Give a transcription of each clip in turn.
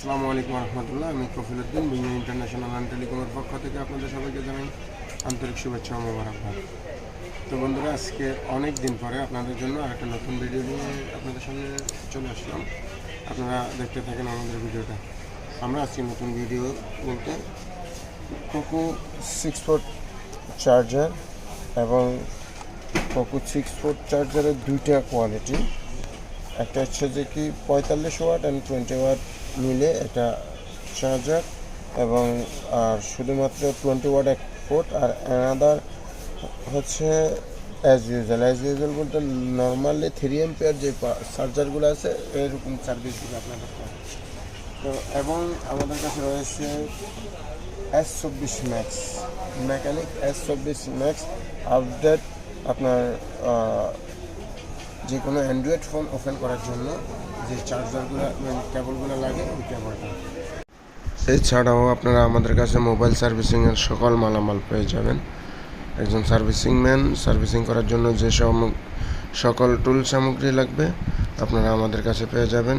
আসসালামু আলাইকুম রহমতুল্লাহ আমি কফিলুদ্দিন বিঙ্গা ইন্টারন্যাশনাল অ্যান্ড টেলিকমের পক্ষ থেকে আপনাদের সবাইকে জানাই আন্তরিক শুভেচ্ছা ও মোবারকবাদ। তো বন্ধুরা, আজকে অনেক দিন পরে আপনাদের জন্য আরেকটা নতুন ভিডিও নিয়ে আপনাদের সামনে চলে আসলাম। আপনারা দেখতে থাকেন আমাদের ভিডিওটা। আমরা আজকে নতুন ভিডিও বলতে কোকো সিক্স ফোর চার্জার এবং কোকো সিক্স ফোর চার্জারের দুইটা কোয়ালিটি একটা হচ্ছে যে কি পঁয়তাল্লিশ ওয়াট অ্যান্ড টোয়েন্টি ওয়াট মিলে এটা চার্জার এবং আর শুধুমাত্র টোয়েন্টি ওয়াট এক ফুট আর অ্যানাদার হচ্ছে অ্যাজ ইউজুয়াল অ্যাজ ইউজুয়াল বলতে নর্মালি থ্রি এম্পিয়ার যে চার্জারগুলো আছে, এরকম সার্ভিসগুলো আপনাদের। তো এবং আমাদের কাছে রয়েছে এস চব্বিশ ম্যাক্স মেকানিক এস চব্বিশ ম্যাক্স আপডেট আপনার যে কোনো অ্যান্ড্রয়েড ফোন ওপেন করার জন্য যে চার্জারগুলো কেবলগুলো লাগে, ওই কেবলটা এছাড়াও আপনারা আমাদের কাছে মোবাইল সার্ভিসিংয়ের সকল মালামাল পেয়ে যাবেন। একজন সার্ভিসিং ম্যান সার্ভিসিং করার জন্য যে সকল টুল সামগ্রী লাগবে, আপনারা আমাদের কাছে পেয়ে যাবেন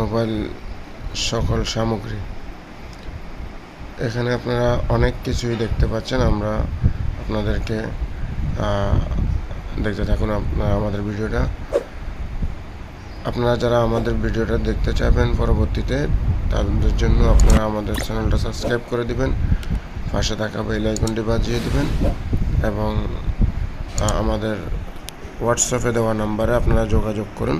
মোবাইল সকল সামগ্রী। এখানে আপনারা অনেক কিছুই দেখতে পাচ্ছেন, আমরা আপনাদেরকে দেখতে থাকুন আপনারা আমাদের ভিডিওটা। আপনারা যারা আমাদের ভিডিওটা দেখতে চাইবেন পরবর্তীতে, তাদের জন্য আপনারা আমাদের চ্যানেলটা সাবস্ক্রাইব করে দিবেন, পাশে থাকা বেল আইকনটি বাজিয়ে দিবেন এবং আমাদের হোয়াটসঅ্যাপে দেওয়া নাম্বারে আপনারা যোগাযোগ করুন।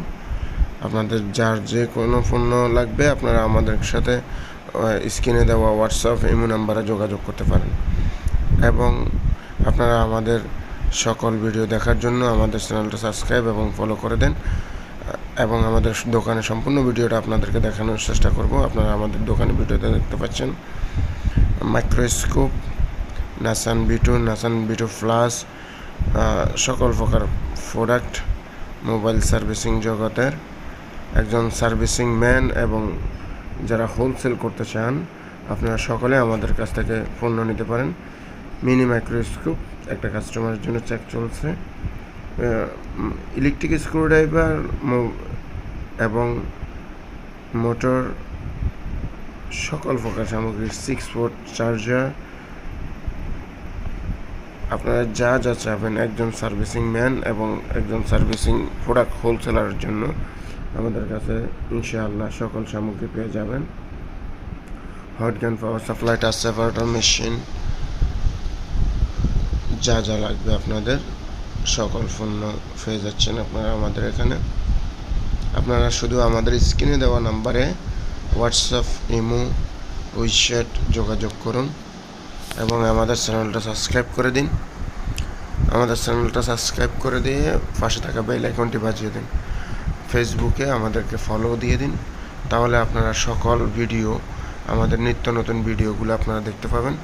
আপনাদের যার যে কোনো পণ্য লাগবে, আপনারা আমাদের সাথে স্ক্রিনে দেওয়া হোয়াটসঅ্যাপ ইমো নাম্বারে যোগাযোগ করতে পারেন। এবং আপনারা আমাদের সকল ভিডিও দেখার জন্য আমাদের চ্যানেলটা সাবস্ক্রাইব এবং ফলো করে দেন। এবং আমাদের দোকানে সম্পূর্ণ ভিডিওটা আপনাদেরকে দেখানোর চেষ্টা করব। আপনারা আমাদের দোকানে ভিডিওতে দেখতে পাচ্ছেন। মাইক্রোস্কোপ নাসান বিটু নাসান বিটু প্লাস সকল প্রকার প্রোডাক্ট মোবাইল সার্ভিসিং জগতের। একজন সার্ভিসিং ম্যান এবং যারা হোলসেল করতে চান, আপনারা সকলে আমাদের কাছ থেকে পণ্য নিতে পারেন। মিনি মাইক্রোস্কোপ একটা কাস্টমারের জন্য চেক চলছে। ইলেকট্রিক স্ক্রুড্রাইভার এবং মোটর সকল প্রকার সামগ্রী সিক্স ফুট চার্জার আপনারা যা যা চাবেন একজন সার্ভিসিং ম্যান এবং একজন সার্ভিসিং প্রোডাক্ট হোলসেলারের জন্য আমাদের কাছে ইনশাআল্লাহ সকল সামগ্রী পেয়ে যাবেন। হট গান পাওয়ার সাপ্লাই টাচ মেশিন যা যা লাগবে আপনাদের, সকল পণ্য পেয়ে যাচ্ছেন আপনারা আমাদের এখানে। আপনারা শুধু আমাদের স্ক্রিনে দেওয়া নাম্বারে হোয়াটসঅ্যাপ, ইমো উইশ্যাট যোগাযোগ করুন এবং আমাদের চ্যানেলটা সাবস্ক্রাইব করে দিন। আমাদের চ্যানেলটা সাবস্ক্রাইব করে দিয়ে পাশে থাকা বেল আইকনটি বাজিয়ে দিন। ফেসবুকে আমাদেরকে ফলো দিয়ে দিন। তাহলে আপনারা সকল ভিডিও, আমাদের নিত্য নতুন ভিডিওগুলো আপনারা দেখতে পাবেন।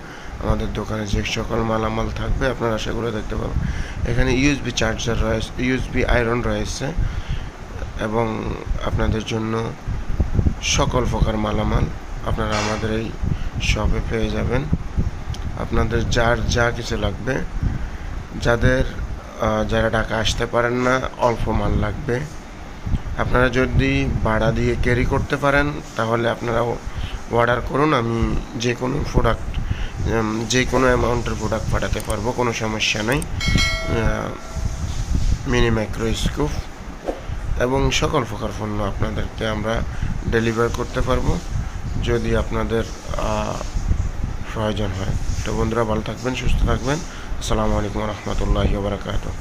আমাদের দোকানে যে সকল মালামাল থাকবে আপনারা সেগুলো দেখতে পাবেন। এখানে ইউএসবি চার্জার রয়েছে ইউএসবি আয়রন রয়েছে। এবং আপনাদের জন্য সকল প্রকার মালামাল আপনারা আমাদের এই শপে পেয়ে যাবেন। আপনাদের যার যা কিছু লাগবে, যাদের যারা ঢাকা আসতে পারেন না, অল্প মাল লাগবে। আপনারা যদি ভাড়া দিয়ে ক্যারি করতে পারেন, তাহলে আপনারা অর্ডার করুন, আমি যে কোনো প্রোডাক্ট যে কোনো অ্যামাউন্টের প্রোডাক্ট পাঠাতে পারব, কোনো সমস্যা নেই। মিনি মাইক্রোস্কোপ এবং সকল প্রকার পণ্য আপনাদেরকে আমরা ডেলিভার করতে পারব যদি আপনাদের প্রয়োজন হয়। তো বন্ধুরা, ভালো থাকবেন, সুস্থ থাকবেন। আসসালামু আলাইকুম রহমতুল্লাহি বারাকাতু